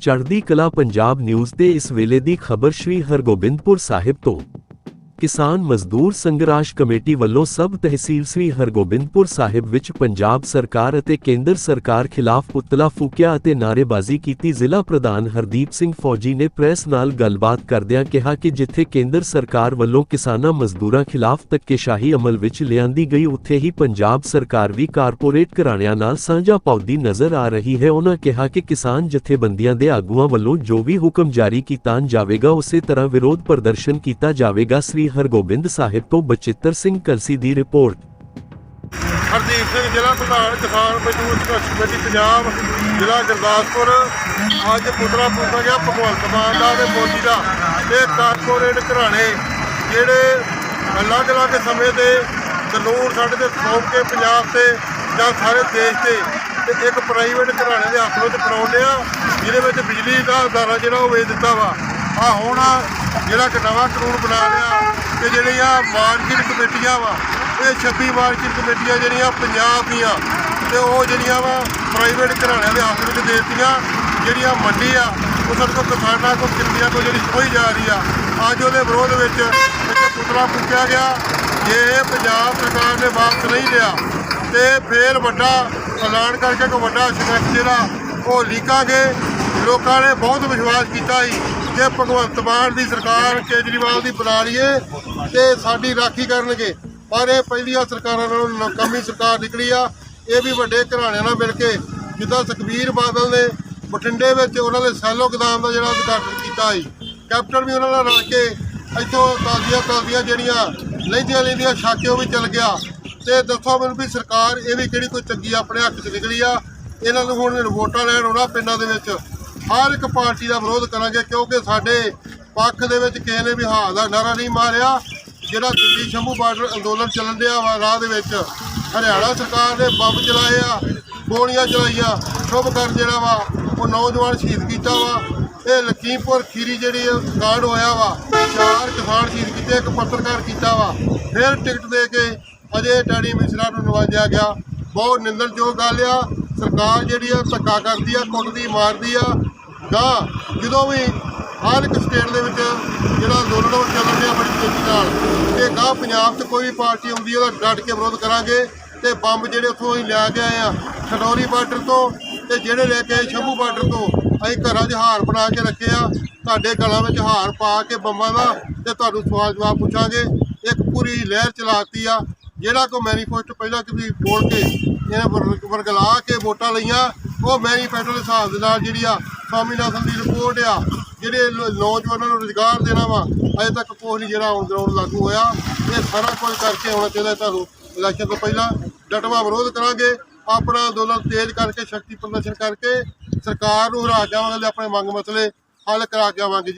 ਚੜ੍ਹਦੀ ਕਲਾ ਪੰਜਾਬ ਨਿਊਜ਼ ਤੇ ਇਸ ਵੇਲੇ ਦੀ ਖਬਰ ਸ਼੍ਰੀ ਹਰਗੋਬਿੰਦਪੁਰ ਸਾਹਿਬ ਤੋਂ। ਕਿਸਾਨ ਮਜ਼ਦੂਰ ਸੰਘਰਸ਼ ਕਮੇਟੀ ਵੱਲੋਂ ਸਬ ਤਹਿਸੀਲ ਸ੍ਰੀ ਹਰਗੋਬਿੰਦਪੁਰ ਸਾਹਿਬ ਵਿੱਚ ਪੰਜਾਬ ਸਰਕਾਰ ਅਤੇ ਕੇਂਦਰ ਸਰਕਾਰ ਖਿਲਾਫ ਪੁਤਲਾ ਫੂਕਿਆ ਅਤੇ ਨਾਅਰੇਬਾਜ਼ੀ ਕੀਤੀ ਜ਼ਿਲ੍ਹਾ ਪ੍ਰਧਾਨ ਹਰਦੀਪ ਸਿੰਘ ਫੌਜੀ ਨੇ ਪ੍ਰੈਸ ਨਾਲ ਗੱਲਬਾਤ ਕਰਦਿਆਂ ਕਿਹਾ ਕਿ ਜਿੱਥੇ ਕੇਂਦਰ ਸਰਕਾਰ ਵੱਲੋਂ ਕਿਸਾਨਾਂ ਮਜ਼ਦੂਰਾਂ ਖਿਲਾਫ ਧੱਕੇਸ਼ਾਹੀ ਅਮਲ ਵਿੱਚ ਲਿਆਂਦੀ ਗਈ, ਉੱਥੇ ਹੀ ਪੰਜਾਬ ਸਰਕਾਰ ਵੀ ਕਾਰਪੋਰੇਟ ਘਰਾਣਿਆਂ ਨਾਲ ਸਾਂਝਾ ਪਾਉਂਦੀ ਨਜ਼ਰ ਆ ਰਹੀ ਹੈ। ਉਹਨਾਂ ਕਿਹਾ ਕਿ ਕਿਸਾਨ ਜਥੇਬੰਦੀਆਂ ਦੇ ਆਗੂਆਂ ਵੱਲੋਂ ਜੋ ਵੀ ਹੁਕਮ ਜਾਰੀ ਕੀਤਾ ਜਾਵੇਗਾ, ਉਸੇ ਤਰ੍ਹਾਂ ਵਿਰੋਧ ਪ੍ਰਦਰਸ਼ਨ ਕੀਤਾ ਜਾਵੇਗਾ। ਸ੍ਰੀ ਹਰਗੋਬਿੰਦ ਸਾਹਿਬ ਤੋਂ ਬਚਿੱਤਰ ਸਿੰਘ ਕਲਸੀ ਦੀ ਰਿਪੋਰਟ। ਹਰਦੀਪ ਸਿੰਘ, ਜ਼ਿਲ੍ਹਾ ਪ੍ਰਧਾਨ, ਕਿਸਾਨ ਮਜ਼ਦੂਰ ਸੰਘਰਸ਼ ਕਮੇਟੀ, ਪੰਜਾਬ, ਜ਼ਿਲ੍ਹਾ ਗੁਰਦਾਸਪੁਰ। ਅੱਜ ਪੁਤਲਾ ਫੂਕਿਆ ਗਿਆ ਭਗਵੰਤ ਮਾਨ ਦਾ ਤੇ ਮੋਦੀ ਦਾ। ਇਹ ਕਾਰਪੋਰੇਟ ਘਰਾਣੇ ਜਿਹੜੇ ਅਲੱਗ-ਅਲੱਗ ਸਮੇਂ ਦੇ ਕਾਨੂੰਨ ਸਾਡੇ ਤੇ ਸੌਂਪ ਕੇ ਪੰਜਾਬ ਤੇ ਜਾਂ ਸਾਰੇ ਦੇਸ਼ ਤੇ ਤੇ ਇੱਕ ਪ੍ਰਾਈਵੇਟ ਘਰਾਣੇ ਦੇ ਹੱਥ ਵਿੱਚ ਫੜਾਉਂਦੇ ਆ, ਜਿਹਦੇ ਵਿੱਚ ਬਿਜਲੀ ਦਾ ਅਦਾਰਾ ਜਿਹੜਾ ਉਹ ਵੇਚ ਦਿੱਤਾ ਵਾ। ਆ ਹੁਣ ਜਿਹੜਾ ਇੱਕ ਨਵਾਂ ਕਾਨੂੰਨ ਬਣਾ ਲਿਆ ਕਿ ਜਿਹੜੀਆਂ ਮਾਰਕੀਟ ਕਮੇਟੀਆਂ ਵਾ, ਇਹ 26 ਮਾਰਕੀਟ ਕਮੇਟੀਆਂ ਜਿਹੜੀਆਂ ਪੰਜਾਬ ਦੀਆਂ ਤੇ ਉਹ ਜਿਹੜੀਆਂ ਵਾ ਪ੍ਰਾਈਵੇਟ ਘਰਾਣਿਆਂ ਦੇ ਹੱਥ ਵਿੱਚ ਦੇ ਦਿੱਤੀਆਂ, ਜਿਹੜੀਆਂ ਮੰਡੀ ਆ, ਉਹ ਸਾਡੇ ਕੋਲ ਕਿਸਾਨਾਂ ਕੋਲ, ਕਿਰਤੀਆਂ ਕੋਲ ਜਿਹੜੀ ਖੋਈ ਜਾ ਰਹੀ ਆ, ਅੱਜ ਉਹਦੇ ਵਿਰੋਧ ਵਿੱਚ ਇੱਕ ਪੁਤਲਾ ਫੂਕਿਆ ਗਿਆ, ਜੇ ਇਹ ਪੰਜਾਬ ਸਰਕਾਰ ਨੇ ਵਾਪਸ ਨਹੀਂ ਲਿਆ ਤੇ ਫੇਰ ਵੱਡਾ ਐਲਾਨ ਕਰਕੇ ਇੱਕ ਵੱਡਾ ਸੰਘਰਸ਼ ਜਿਹੜਾ, ਉਹ ਲੀਕਾਂਗੇ। ਲੋਕਾਂ ਨੇ ਬਹੁਤ ਵਿਸ਼ਵਾਸ ਕੀਤਾ ਸੀ। ਕਿ ਭਗਵੰਤ ਮਾਨ ਦੀ ਸਰਕਾਰ ਕੇਜਰੀਵਾਲ ਦੀ ਬਣਾ ਲਈਏ ਤੇ ਸਾਡੀ ਰਾਖੀ ਕਰਨਗੇ। ਪਰ ਇਹ ਪਹਿਲੀਆਂ ਸਰਕਾਰਾਂ ਨਾਲੋਂ ਨਕਮੀ ਸਰਕਾਰ ਨਿਕਲੀ ਆ। ਇਹ ਵੀ ਵੱਡੇ ਘਰਾਣਿਆਂ ਨਾਲ ਮਿਲ ਕੇ ਜਿੱਦਾਂ ਸੁਖਬੀਰ ਬਾਦਲ ਨੇ ਬਠਿੰਡੇ ਵਿੱਚ ਉਹਨਾਂ ਦੇ ਸੈਲੋ ਗੋਦਾਮ ਦਾ ਜਿਹੜਾ ਉਦਘਾਟਨ ਕੀਤਾ ਸੀ। ਕੈਪਟਨ ਵੀ ਉਹਨਾਂ ਨਾਲ ਰਲ ਕੇ ਇੱਥੋਂ ਤਾਜ਼ੀਆਂ ਤਾਜ਼ੀਆਂ ਜਿਹੜੀਆਂ ਲੈਂਦੀਆਂ ਲੈਂਦੀਆਂ ਛਾਕਿਓ ਵੀ ਚੱਲ ਗਿਆ। ਤੇ ਦੱਸੋ ਮੈਨੂੰ ਵੀ ਸਰਕਾਰ ਇਹ ਵੀ ਕਿਹੜੀ ਕੋਈ ਚੰਗੀ ਆਪਣੇ ਹੱਕ 'ਚ ਨਿਕਲੀ ਆ? ਇਹਨਾਂ ਨੂੰ ਹੁਣ ਵੋਟਾਂ ਲੈਣ ਆਉਣਾ ਪਿੰਡਾਂ ਦੇ ਵਿੱਚ। ਹਰ ਇੱਕ ਪਾਰਟੀ ਦਾ ਵਿਰੋਧ ਕਰਾਂਗੇ ਕਿਉਂਕਿ ਸਾਡੇ ਪੱਖ ਦੇ ਵਿੱਚ ਕਿਸੇ ਨੇ ਵੀ ਹਾਂ ਦਾ ਨਾਰਾ ਨਹੀਂ ਮਾਰਿਆ। ਜਿਹੜਾ ਦਿੱਲੀ ਸ਼ੰਭੂ ਬਾਰਡਰ ਅੰਦੋਲਨ ਚੱਲਣ ਡਿਆ ਵਾ, ਰਾਹ ਦੇ ਵਿੱਚ ਹਰਿਆਣਾ ਸਰਕਾਰ ਨੇ ਬੰਬ ਚਲਾਏ ਆ ਗੋਲੀਆਂ ਚਲਾਈਆਂ, ਸ਼ੁਭ ਕਰ ਜਿਹੜਾ ਵਾ, ਉਹ ਨੌਜਵਾਨ ਸ਼ਹੀਦ ਕੀਤਾ ਵਾ। ਇਹ ਲਖੀਮਪੁਰ ਖੀਰੀ ਜਿਹੜੀ ਇਹ ਕਾਂਡ ਹੋਇਆ ਵਾ, ਚਾਰ ਕਿਸਾਨ ਸ਼ਹੀਦ ਕੀਤੇ, ਇੱਕ ਪੱਤਰਕਾਰ ਕੀਤਾ ਵਾ। ਫਿਰ ਟਿਕਟ ਦੇ ਕੇ ਅਜੇ ਡੈਡੀ ਮਿਸਰਾ ਨੂੰ ਨਵਾਜਿਆ ਗਿਆ। ਬਹੁਤ ਨਿੰਦਣਯੋਗ ਗੱਲ ਆ। ਸਰਕਾਰ ਜਿਹੜੀ ਆ, ਧੱਕਾ ਕਰਦੀ ਆ, ਕੁੱਟਦੀ, ਮਾਰਦੀ ਆ। ਗਾ ਜਦੋਂ ਵੀ ਹਰ ਇੱਕ ਸਟੇਟ ਦੇ ਵਿੱਚ ਜਿਹੜਾ ਅੰਦੋਲਨ ਉਹ ਚੱਲ ਰਿਹਾ ਬੜੀ ਤੇਜ਼ੀ ਨਾਲ। ਤੇ ਗਾਂ ਪੰਜਾਬ 'ਚ ਕੋਈ ਵੀ ਪਾਰਟੀ ਆਉਂਦੀ ਉਹਦਾ ਡਟ ਕੇ ਵਿਰੋਧ ਕਰਾਂਗੇ ਤੇ ਬੰਬ ਜਿਹੜੇ ਉੱਥੋਂ ਅਸੀਂ ਲਿਆ ਕੇ ਆਏ ਆ, ਖਡੌਰੀ ਬਾਰਡਰ ਤੋਂ ਤੇ ਜਿਹੜੇ ਲੈ ਕੇ ਆਏ ਸ਼ੰਭੂ ਬਾਰਡਰ ਤੋਂ, ਅਸੀਂ ਘਰਾਂ 'ਚ ਹਾਰ ਬਣਾ ਕੇ ਰੱਖੇ ਆ। ਤੁਹਾਡੇ ਗਲਾਂ ਵਿੱਚ ਹਾਰ ਪਾ ਕੇ ਬੰਬਾਂ ਦਾ ਤੇ ਤੁਹਾਨੂੰ ਸਵਾਲ ਜਵਾਬ ਪੁੱਛਾਂਗੇ। ਇੱਕ ਪੂਰੀ ਲਹਿਰ ਚਲਾਤੀ ਆ, ਜਿਹੜਾ ਕੋ ਮੈਨੀਫੈਸਟੋ ਪਹਿਲਾਂ ਕਿ ਬੋਲ ਕੇ ਇਹਨਾਂ ਵਰ- ਵਰਗਲਾ ਕੇ ਵੋਟਾਂ ਲਈਆਂ, ਉਹ ਮੈਨੀਫੈਸਟੋ ਦੇ ਹਿਸਾਬ ਦੇ ਨਾਲ ਜਿਹੜੀ ਆ ਸਵਾਮੀਨਾਥਨ ਦੀ ਰਿਪੋਰਟ ਆ, ਜਿਹੜੇ ਨੌਜਵਾਨਾਂ ਨੂੰ ਰੁਜ਼ਗਾਰ ਦੇਣਾ ਵਾ, ਅਜੇ ਤੱਕ ਕੋਈ ਨਹੀਂ ਜਿਹੜਾ ਔਨ ਗਰਾਊਂਡ ਲਾਗੂ ਹੋਇਆ ਇਹ ਸਾਰਾ ਕੁਝ ਕਰਕੇ ਆਉਣਾ ਚਾਹੀਦਾ ਤੁਹਾਨੂੰ ਇਲੈਕਸ਼ਨ ਤੋਂ ਪਹਿਲਾਂ ਡਟਵਾ ਵਿਰੋਧ ਕਰਾਂਗੇ ਆਪਣਾ ਅੰਦੋਲਨ ਤੇਜ਼ ਕਰਕੇ, ਸ਼ਕਤੀ ਪ੍ਰਦਰਸ਼ਨ ਕਰਕੇ ਸਰਕਾਰ ਨੂੰ ਹਰਾ ਕੇ ਆਵਾਂਗੇ ਤੇ ਆਪਣੇ ਮੰਗ ਮਸਲੇ ਹੱਲ ਕਰਾ ਕੇ ਆਵਾਂਗੇ ਜੀ।